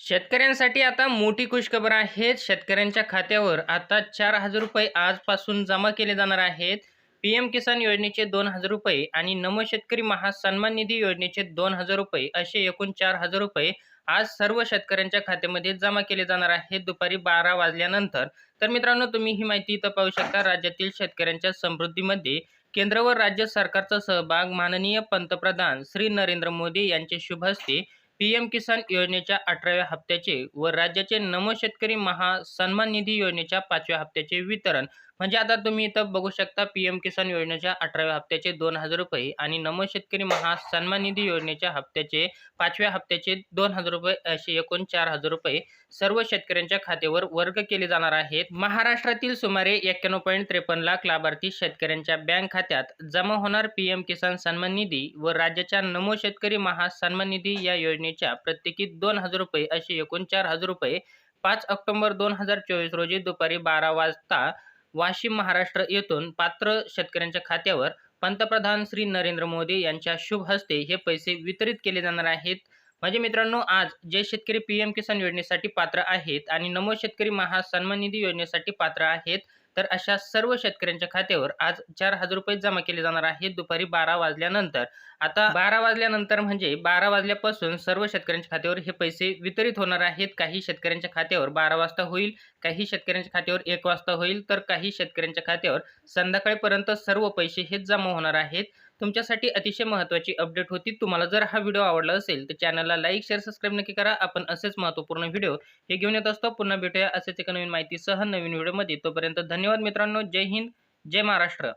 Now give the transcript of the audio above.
शेतकऱ्यांसाठी आता मोठी खुशखबर आहे शेतकऱ्यांच्या खात्यावर आता चार हजार रुपये आजपासून जमा केले जाणार आहेत. पी एम किसान योजनेचे दोन हजार रुपये आणि नमो शेतकरी महासन्मान निधी योजनेचे दोन हजार रुपये असे एकूण चार हजार रुपये आज सर्व शेतकऱ्यांच्या खात्यामध्ये जमा केले जाणार आहेत. दुपारी बारा वाजल्यानंतर. तर मित्रांनो तुम्ही ही माहिती इथं पाहू शकता. राज्यातील शेतकऱ्यांच्या समृद्धीमध्ये केंद्र व राज्य सरकारचा सहभाग माननीय पंतप्रधान श्री नरेंद्र मोदी यांचे शुभ हस्ते पी एम किसान योजनेच्या अठराव्या हप्त्याचे व राज्याचे नमो शेतकरी महासन्मान निधी योजनेच्या पाचव्या हप्त्याचे वितरण. म्हणजे आता तुम्ही इथं बघू शकता पी एम किसान योजनेच्या अठराव्या हप्त्याचे दोन हजार रुपये आणि नमो शेतकरी महासन्मान निधी योजनेच्या हप्त्याचे पाचव्या हप्त्याचे दोन हजार रुपये असे एकूण चार हजार रुपये सर्व शेतकऱ्यांच्या खात्यावर वर्ग केले जाणार आहेत. महाराष्ट्रातील सुमारे एक्क्याण्णव पॉईंट त्रेपन्न लाख लाभार्थी शेतकऱ्यांच्या बँक खात्यात जमा होणार पी एम किसान सन्मान निधी व राज्याच्या नमो शेतकरी महासन्मान निधी या योजने योजनेच्या प्रत्येकी दोन हजार रुपये असे एकूण चार हजार रुपये पाच ऑक्टोबर दोन हजार चोवीस रोजी दुपारी बारा वाजता वाशिम महाराष्ट्र येथून पात्र शेतकऱ्यांच्या खात्यावर पंतप्रधान श्री नरेंद्र मोदी यांच्या शुभ हस्ते हे पैसे वितरित केले जाणार आहेत. म्हणजे मित्रांनो आज जे शेतकरी पी एम किसान योजनेसाठी पात्र आहेत आणि नमो शेतकरी महासन्मान निधी योजनेसाठी पात्र आहेत तर अशा सर्व शेतकऱ्यांच्या खात्यावर आज चार हजार रुपये जमा केले जाणार आहेत. दुपारी बारा वाजल्यानंतर. आता बारा वाजल्यानंतर म्हणजे बारा वाजल्यापासून सर्व शेतकऱ्यांच्या खात्यावर हे पैसे वितरित होणार आहेत. काही शेतकऱ्यांच्या खात्यावर बारा वाजता होईल काही शेतकऱ्यांच्या खात्यावर एक वाजता होईल तर काही शेतकऱ्यांच्या खात्यावर संध्याकाळपर्यंत सर्व पैसे हे जमा होणार आहेत. तुमच्यासाठी अतिशय महत्त्वाची अपडेट होती. तुम्हाला जर हा व्हिडिओ आवडला असेल तर चॅनलला लाईक शेअर सबस्क्राईब नक्की करा. आपण असेच महत्त्वपूर्ण व्हिडिओ हे घेऊन येत असतो. पुन्हा भेटूया असेच एका नवीन माहितीसह नवीन व्हिडिओमध्ये तोपर्यंत धन्यवाद मित्रांनो. जय हिंद. जय महाराष्ट्र.